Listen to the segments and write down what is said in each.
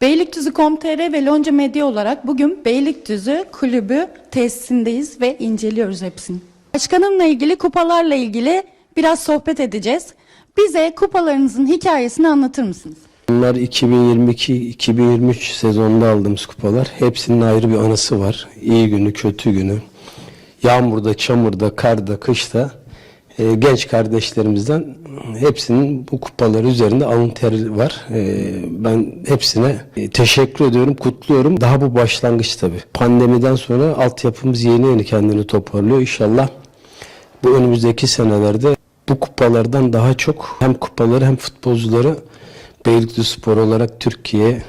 Beylikdüzü.com.tr ve Lonca Medya olarak bugün Beylikdüzü kulübü tesisindeyiz ve inceliyoruz hepsini. Başkanımla ilgili kupalarla ilgili biraz sohbet edeceğiz. Bize kupalarınızın hikayesini anlatır mısınız? Bunlar 2022-2023 sezonunda aldığımız kupalar. Hepsinin ayrı bir anısı var. İyi günü, kötü günü. Yağmurda, çamurda, karda, kışta e, genç kardeşlerimizden hepsinin bu kupalar üzerinde alın teri var. E, ben hepsine e, teşekkür ediyorum, kutluyorum. Daha bu başlangıç tabii. Pandemiden sonra altyapımız yeni yeni kendini toparlıyor. İnşallah bu önümüzdeki senelerde bu kupalardan daha çok hem kupaları hem futbolcuları Beylikdüzü Spor olarak Türkiye'ye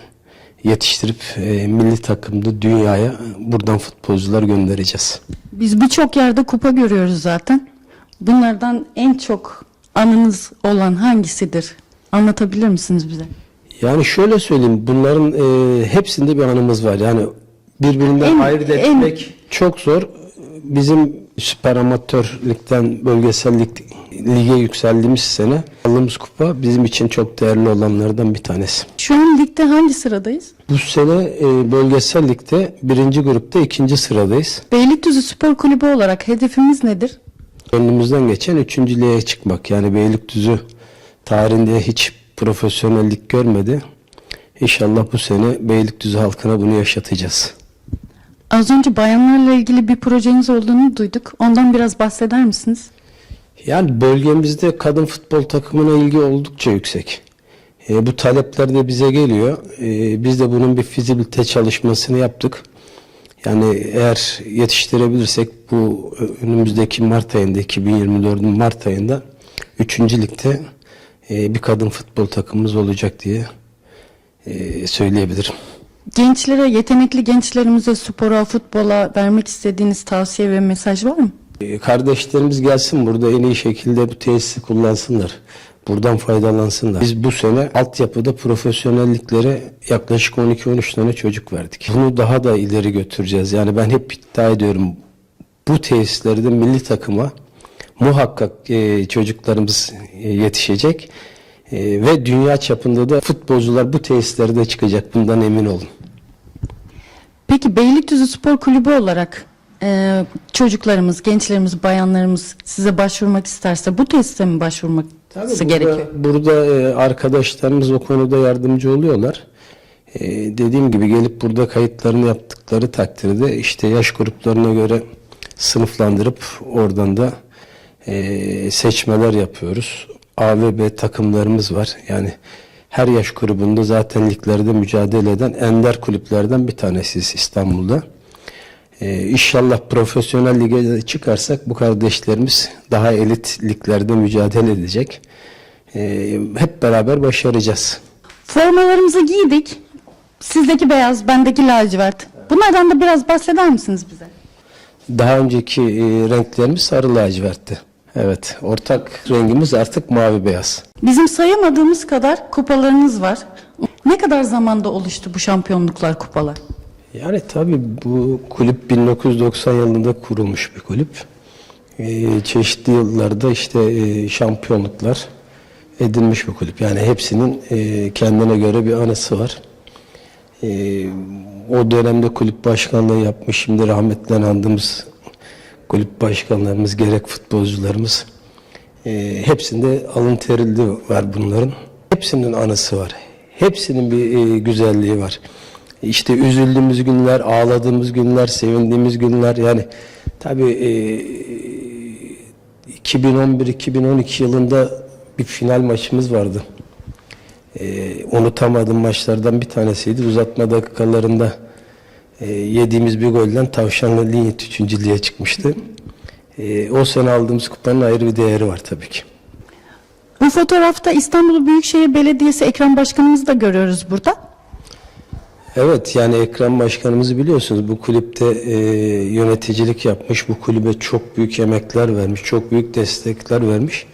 yetiştirip e, milli takımda dünyaya buradan futbolcular göndereceğiz. Biz birçok yerde kupa görüyoruz zaten. Bunlardan en çok anınız olan hangisidir? Anlatabilir misiniz bize? Yani şöyle söyleyeyim bunların e, hepsinde bir anımız var. Yani birbirinden En- ayırt en- etmek çok zor. Bizim süper amatörlükten bölgesel lig, lige yükseldiğimiz sene aldığımız kupa bizim için çok değerli olanlardan bir tanesi. Şu an ligde hangi sıradayız? Bu sene e, bölgesel ligde birinci grupta ikinci sıradayız. Beylikdüzü Spor Kulübü olarak hedefimiz nedir? Önümüzden geçen üçüncülüğe çıkmak. Yani Beylikdüzü tarihinde hiç profesyonellik görmedi. İnşallah bu sene Beylikdüzü halkına bunu yaşatacağız. Az önce bayanlarla ilgili bir projeniz olduğunu duyduk. Ondan biraz bahseder misiniz? Yani bölgemizde kadın futbol takımına ilgi oldukça yüksek. E, bu talepler de bize geliyor. E, biz de bunun bir fizibilite çalışmasını yaptık. Yani eğer yetiştirebilirsek bu önümüzdeki Mart ayında 2024'ün Mart ayında 3. ligde e, bir kadın futbol takımımız olacak diye e, söyleyebilirim. Gençlere, yetenekli gençlerimize spora, futbola vermek istediğiniz tavsiye ve mesaj var mı? E, Kardeşlerimiz gelsin burada en iyi şekilde bu tesisi kullansınlar. Buradan faydalansınlar. Biz bu sene altyapıda profesyonelliklere yaklaşık 12-13 tane çocuk verdik. Bunu daha da ileri götüreceğiz. Yani ben hep iddia ediyorum bu tesislerde milli takıma muhakkak e, çocuklarımız e, yetişecek. E, ve dünya çapında da futbolcular bu tesislerde çıkacak. Bundan emin olun. Peki Beylikdüzü Spor Kulübü olarak e, çocuklarımız, gençlerimiz, bayanlarımız size başvurmak isterse bu tesiste mi başvurması Tabii gerekiyor? burada, burada e, arkadaşlarımız o konuda yardımcı oluyorlar. E, dediğim gibi gelip burada kayıtlarını yaptıkları takdirde işte yaş gruplarına göre sınıflandırıp oradan da e, seçmeler yapıyoruz. A ve B takımlarımız var. Yani her yaş grubunda zaten liglerde mücadele eden ender kulüplerden bir tanesiyiz İstanbul'da. Ee, inşallah profesyonel lige çıkarsak bu kardeşlerimiz daha elit liglerde mücadele edecek. Ee, hep beraber başaracağız. Formalarımızı giydik. Sizdeki beyaz, bendeki lacivert. Bunlardan da biraz bahseder misiniz bize? Daha önceki e, renklerimiz sarı lacivertti. Evet, ortak rengimiz artık mavi beyaz. Bizim sayamadığımız kadar kupalarınız var. Ne kadar zamanda oluştu bu şampiyonluklar, kupalar? Yani tabii bu kulüp 1990 yılında kurulmuş bir kulüp. Ee, çeşitli yıllarda işte e, şampiyonluklar edilmiş bir kulüp. Yani hepsinin e, kendine göre bir anısı var. E, o dönemde kulüp başkanlığı yapmış. Şimdi rahmetli andığımız kulüp başkanlarımız gerek futbolcularımız e, hepsinde alın terili var bunların. Hepsinin anısı var. Hepsinin bir e, güzelliği var. İşte üzüldüğümüz günler, ağladığımız günler, sevindiğimiz günler yani tabii e, 2011-2012 yılında bir final maçımız vardı. E, unutamadığım maçlardan bir tanesiydi. Uzatma dakikalarında e, yediğimiz bir golden Tavşanlı Linyit 3. lige çıkmıştı. E, o sene aldığımız kupanın ayrı bir değeri var tabii ki. Bu fotoğrafta İstanbul Büyükşehir Belediyesi Ekrem Başkanımızı da görüyoruz burada. Evet yani Ekrem Başkanımızı biliyorsunuz bu kulüpte e, yöneticilik yapmış. Bu kulübe çok büyük emekler vermiş. Çok büyük destekler vermiş.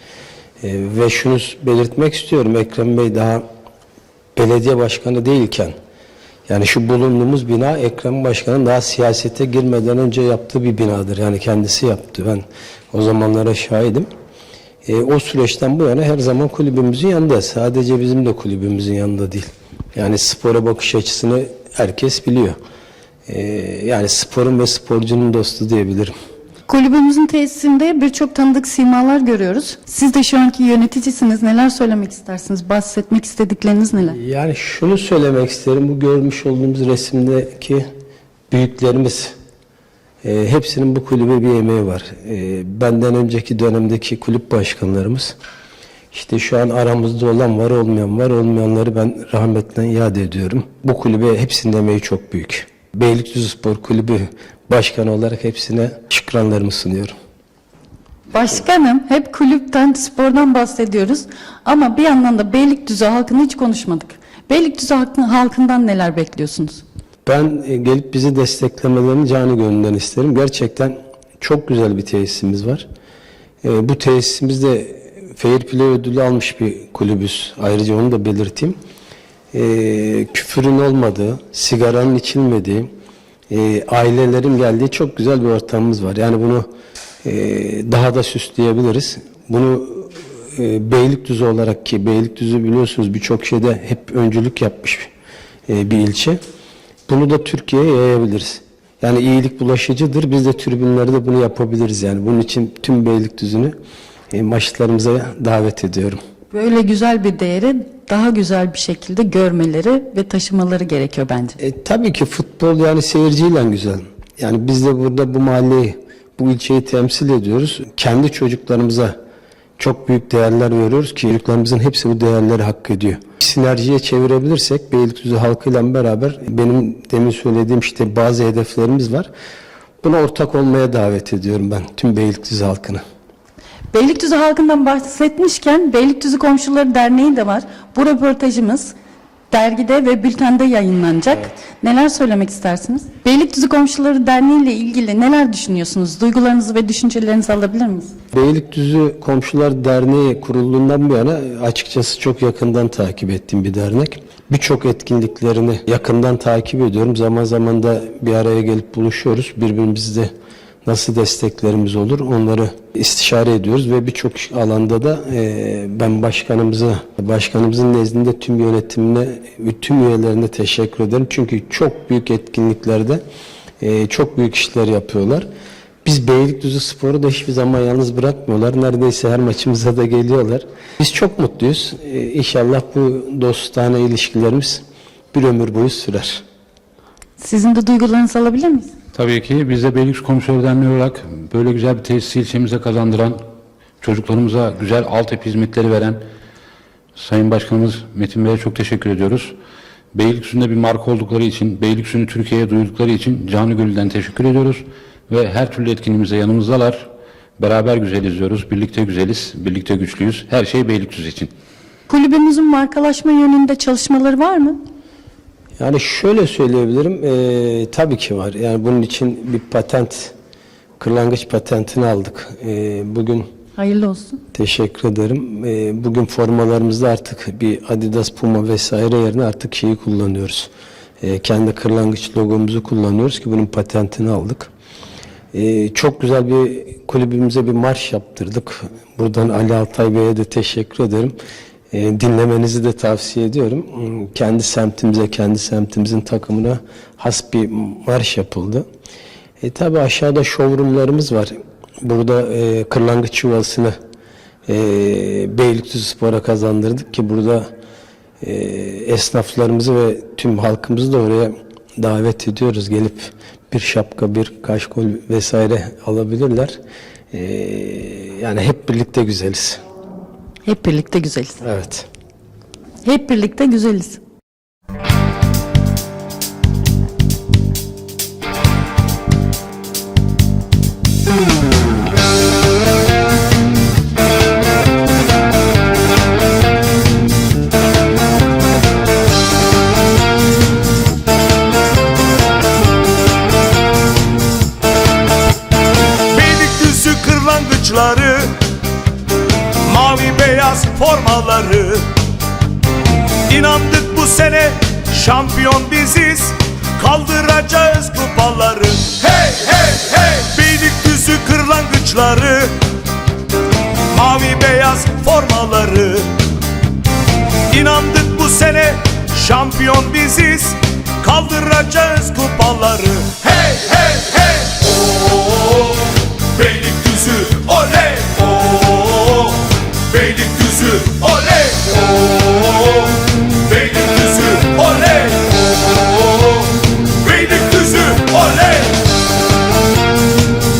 E, ve şunu belirtmek istiyorum. Ekrem Bey daha belediye başkanı değilken yani şu bulunduğumuz bina Ekrem Başkan'ın daha siyasete girmeden önce yaptığı bir binadır. Yani kendisi yaptı. Ben o zamanlara şahidim. E, o süreçten bu yana her zaman kulübümüzün yanında. Sadece bizim de kulübümüzün yanında değil. Yani spora bakış açısını herkes biliyor. Ee, yani sporun ve sporcunun dostu diyebilirim. Kulübümüzün tesisinde birçok tanıdık simalar görüyoruz. Siz de şu anki yöneticisiniz. Neler söylemek istersiniz? Bahsetmek istedikleriniz neler? Yani şunu söylemek isterim. Bu görmüş olduğumuz resimdeki büyüklerimiz e, hepsinin bu kulübe bir emeği var. E, benden önceki dönemdeki kulüp başkanlarımız işte şu an aramızda olan var olmayan var olmayanları ben rahmetle yad ediyorum. Bu kulübe hepsinin emeği çok büyük. Beylikdüzü Spor Kulübü başkanı olarak hepsine şükranlarımı sunuyorum. Başkanım hep kulüpten, spordan bahsediyoruz. Ama bir yandan da Beylikdüzü halkını hiç konuşmadık. Beylikdüzü halkı- halkından neler bekliyorsunuz? Ben e, gelip bizi desteklemelerini canı gönülden isterim. Gerçekten çok güzel bir tesisimiz var. E, Bu tesisimizde Fair Play ödülü almış bir kulübüz. Ayrıca onu da belirteyim. E, küfürün olmadığı, sigaranın içilmediği, e, ailelerin geldiği çok güzel bir ortamımız var. Yani bunu e, daha da süsleyebiliriz. Bunu e, Beylikdüzü olarak ki Beylikdüzü biliyorsunuz birçok şeyde hep öncülük yapmış e, bir ilçe. Bunu da Türkiye'ye yayabiliriz. Yani iyilik bulaşıcıdır. Biz de tribünlerde bunu yapabiliriz yani. Bunun için tüm Beylikdüzü'nü e, maçlarımıza davet ediyorum. Böyle güzel bir değeri daha güzel bir şekilde görmeleri ve taşımaları gerekiyor bence. E, tabii ki futbol yani seyirciyle güzel. Yani biz de burada bu mahalleyi, bu ilçeyi temsil ediyoruz. Kendi çocuklarımıza çok büyük değerler veriyoruz ki çocuklarımızın hepsi bu değerleri hak ediyor. Sinerjiye çevirebilirsek Beylikdüzü halkıyla beraber benim demin söylediğim işte bazı hedeflerimiz var. Buna ortak olmaya davet ediyorum ben tüm Beylikdüzü halkını. Beylikdüzü halkından bahsetmişken Beylikdüzü Komşuları Derneği de var. Bu röportajımız dergide ve bültende yayınlanacak. Neler söylemek istersiniz? Beylikdüzü Komşuları Derneği ile ilgili neler düşünüyorsunuz? Duygularınızı ve düşüncelerinizi alabilir miyiz? Beylikdüzü Komşular Derneği kurulduğundan bu yana açıkçası çok yakından takip ettiğim bir dernek. Birçok etkinliklerini yakından takip ediyorum. Zaman zaman da bir araya gelip buluşuyoruz. Birbirimizde nasıl desteklerimiz olur onları istişare ediyoruz ve birçok alanda da e, ben başkanımıza, başkanımızın nezdinde tüm yönetimine tüm üyelerine teşekkür ederim. Çünkü çok büyük etkinliklerde e, çok büyük işler yapıyorlar. Biz Beylikdüzü Spor'u da hiçbir zaman yalnız bırakmıyorlar. Neredeyse her maçımıza da geliyorlar. Biz çok mutluyuz. Ee, inşallah bu dostane ilişkilerimiz bir ömür boyu sürer. Sizin de duygularınızı alabilir miyiz? Tabii ki biz de Beylikdüzü Derneği olarak böyle güzel bir tesisi ilçemize kazandıran, çocuklarımıza güzel altyapı hizmetleri veren Sayın Başkanımız Metin Bey'e çok teşekkür ediyoruz. Beylikdüzü'nde bir marka oldukları için, Beylikdüzü'nü Türkiye'ye duyurdukları için canı gönülden teşekkür ediyoruz. Ve her türlü etkinliğimize yanımızdalar. Beraber güzeliz diyoruz, birlikte güzeliz, birlikte güçlüyüz. Her şey Beylikdüzü için. Kulübümüzün markalaşma yönünde çalışmaları var mı? Yani şöyle söyleyebilirim, ee, tabii ki var. Yani bunun için bir patent, kırlangıç patentini aldık. Ee, bugün Hayırlı olsun. Teşekkür ederim. Ee, Bugün formalarımızda artık bir Adidas, Puma vesaire yerine artık şeyi kullanıyoruz. Ee, Kendi kırlangıç logomuzu kullanıyoruz ki bunun patentini aldık. Ee, Çok güzel bir kulübümüze bir marş yaptırdık. Buradan Ali Altay Bey'e de teşekkür ederim. Ee, Dinlemenizi de tavsiye ediyorum. Hmm, Kendi semtimize, kendi semtimizin takımına has bir marş yapıldı. E tabi aşağıda showroomlarımız var. Burada e, kırlangıç yuvasını e, Beylikdüzü Spor'a kazandırdık ki burada e, esnaflarımızı ve tüm halkımızı da oraya davet ediyoruz. Gelip bir şapka, bir kaşkol vesaire alabilirler. E, yani hep birlikte güzeliz. Hep birlikte güzeliz. Evet. Hep birlikte güzeliz. Şampiyon biziz Kaldıracağız kupaları. Hey hey hey! Beylikdüzü kırlangıçları Mavi beyaz formaları. İnandık bu sene şampiyon biziz Kaldıracağız